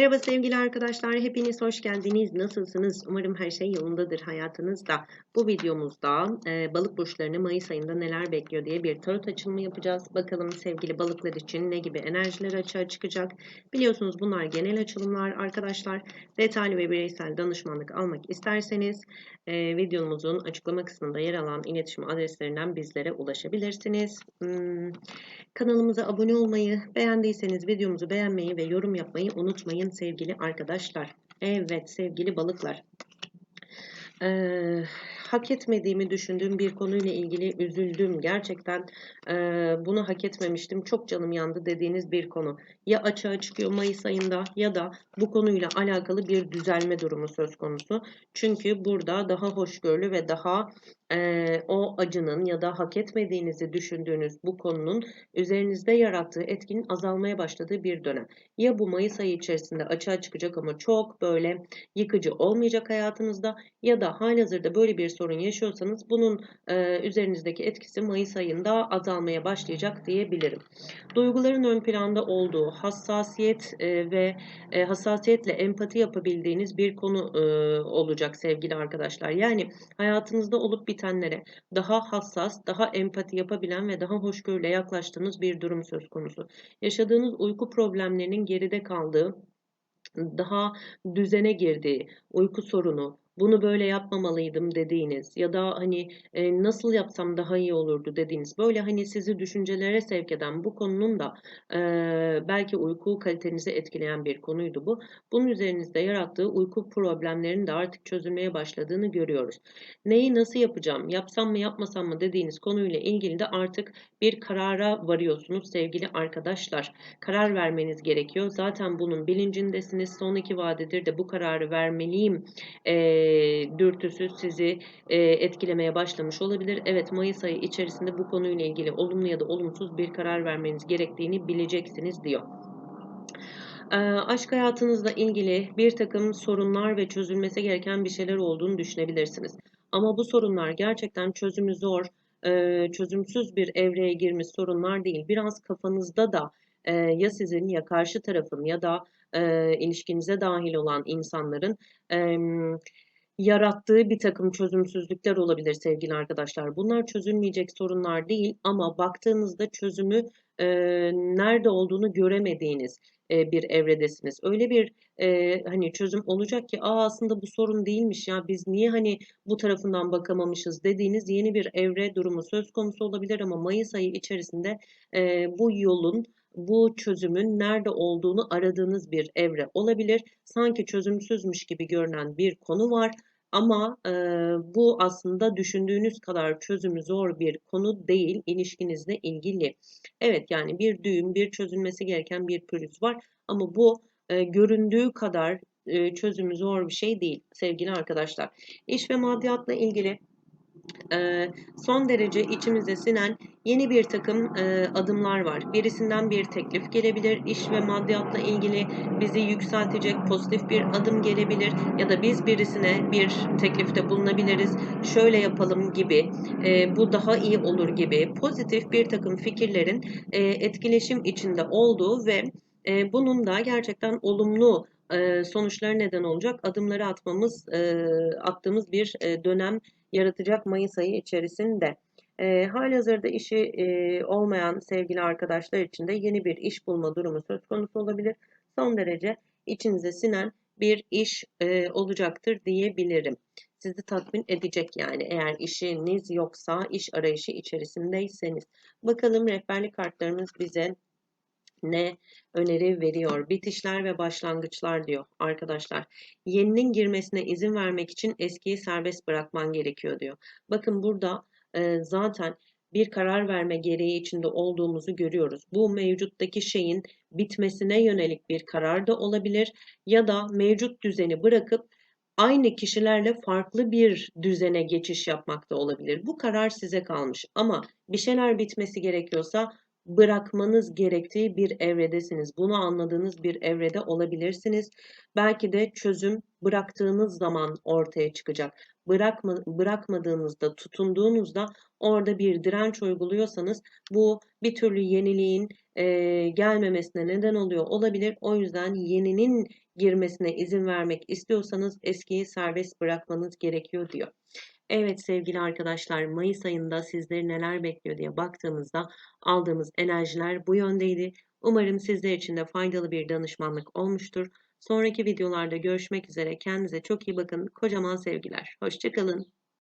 Merhaba sevgili arkadaşlar, hepiniz hoş geldiniz. Nasılsınız? Umarım her şey yolundadır hayatınızda. Bu videomuzda e, balık burçlarını Mayıs ayında neler bekliyor diye bir tarot açılımı yapacağız. Bakalım sevgili balıklar için ne gibi enerjiler açığa çıkacak. Biliyorsunuz bunlar genel açılımlar arkadaşlar. Detaylı ve bireysel danışmanlık almak isterseniz e, videomuzun açıklama kısmında yer alan iletişim adreslerinden bizlere ulaşabilirsiniz. Hmm, kanalımıza abone olmayı, beğendiyseniz videomuzu beğenmeyi ve yorum yapmayı unutmayın sevgili arkadaşlar. Evet sevgili balıklar. Ee, hak etmediğimi düşündüğüm bir konuyla ilgili üzüldüm. Gerçekten e, bunu hak etmemiştim. Çok canım yandı dediğiniz bir konu. Ya açığa çıkıyor Mayıs ayında ya da bu konuyla alakalı bir düzelme durumu söz konusu. Çünkü burada daha hoşgörülü ve daha e, o acının ya da hak etmediğinizi düşündüğünüz bu konunun üzerinizde yarattığı etkinin azalmaya başladığı bir dönem. Ya bu Mayıs ayı içerisinde açığa çıkacak ama çok böyle yıkıcı olmayacak hayatınızda ya da halihazırda böyle bir sorun yaşıyorsanız bunun e, üzerinizdeki etkisi Mayıs ayında azalmaya başlayacak diyebilirim. Duyguların ön planda olduğu, hassasiyet e, ve e, hassasiyetle empati yapabildiğiniz bir konu e, olacak sevgili arkadaşlar. Yani hayatınızda olup bitenlere daha hassas, daha empati yapabilen ve daha hoşgörüyle yaklaştığınız bir durum söz konusu. Yaşadığınız uyku problemlerinin geride kaldığı, daha düzene girdiği, uyku sorunu, bunu böyle yapmamalıydım dediğiniz ya da hani e, nasıl yapsam daha iyi olurdu dediğiniz böyle hani sizi düşüncelere sevk eden bu konunun da e, belki uyku kalitenizi etkileyen bir konuydu bu. Bunun üzerinizde yarattığı uyku problemlerinin de artık çözülmeye başladığını görüyoruz. Neyi nasıl yapacağım, yapsam mı yapmasam mı dediğiniz konuyla ilgili de artık bir karara varıyorsunuz sevgili arkadaşlar. Karar vermeniz gerekiyor. Zaten bunun bilincindesiniz. Son iki vadedir de bu kararı vermeliyim. Eee dürtüsü sizi e, etkilemeye başlamış olabilir. Evet Mayıs ayı içerisinde bu konuyla ilgili olumlu ya da olumsuz bir karar vermeniz gerektiğini bileceksiniz diyor. Aşk hayatınızla ilgili bir takım sorunlar ve çözülmesi gereken bir şeyler olduğunu düşünebilirsiniz. Ama bu sorunlar gerçekten çözümü zor, çözümsüz bir evreye girmiş sorunlar değil. Biraz kafanızda da ya sizin ya karşı tarafın ya da ilişkinize dahil olan insanların yarattığı bir takım çözümsüzlükler olabilir sevgili arkadaşlar. Bunlar çözülmeyecek sorunlar değil ama baktığınızda çözümü e, nerede olduğunu göremediğiniz e, bir evredesiniz. Öyle bir e, hani çözüm olacak ki Aa, aslında bu sorun değilmiş ya biz niye hani bu tarafından bakamamışız dediğiniz yeni bir evre durumu söz konusu olabilir ama Mayıs ayı içerisinde e, bu yolun bu çözümün nerede olduğunu aradığınız bir evre olabilir. Sanki çözümsüzmüş gibi görünen bir konu var ama e, bu aslında düşündüğünüz kadar çözümü zor bir konu değil ilişkinizle ilgili. Evet yani bir düğüm, bir çözülmesi gereken bir pürüz var ama bu e, göründüğü kadar e, çözümü zor bir şey değil sevgili arkadaşlar. İş ve maddiyatla ilgili son derece içimize sinen yeni bir takım adımlar var. Birisinden bir teklif gelebilir, iş ve maddiyatla ilgili bizi yükseltecek pozitif bir adım gelebilir ya da biz birisine bir teklifte bulunabiliriz. Şöyle yapalım gibi, bu daha iyi olur gibi pozitif bir takım fikirlerin etkileşim içinde olduğu ve bunun da gerçekten olumlu sonuçları neden olacak adımları atmamız, attığımız bir dönem yaratacak Mayıs ayı içerisinde. E, halihazırda işi e, olmayan sevgili arkadaşlar için de yeni bir iş bulma durumu söz konusu olabilir. Son derece içinize sinen bir iş e, olacaktır diyebilirim. Sizi tatmin edecek yani eğer işiniz yoksa iş arayışı içerisindeyseniz. Bakalım rehberlik kartlarımız bize ne öneri veriyor? Bitişler ve başlangıçlar diyor arkadaşlar. Yeninin girmesine izin vermek için eskiyi serbest bırakman gerekiyor diyor. Bakın burada e, zaten bir karar verme gereği içinde olduğumuzu görüyoruz. Bu mevcuttaki şeyin bitmesine yönelik bir karar da olabilir ya da mevcut düzeni bırakıp aynı kişilerle farklı bir düzene geçiş yapmak da olabilir. Bu karar size kalmış ama bir şeyler bitmesi gerekiyorsa bırakmanız gerektiği bir evredesiniz. Bunu anladığınız bir evrede olabilirsiniz. Belki de çözüm bıraktığınız zaman ortaya çıkacak. Bırakma, bırakmadığınızda, tutunduğunuzda orada bir direnç uyguluyorsanız bu bir türlü yeniliğin e, gelmemesine neden oluyor olabilir. O yüzden yeninin girmesine izin vermek istiyorsanız eskiyi serbest bırakmanız gerekiyor diyor. Evet sevgili arkadaşlar Mayıs ayında sizleri neler bekliyor diye baktığımızda aldığımız enerjiler bu yöndeydi. Umarım sizler için de faydalı bir danışmanlık olmuştur. Sonraki videolarda görüşmek üzere. Kendinize çok iyi bakın. Kocaman sevgiler. Hoşçakalın.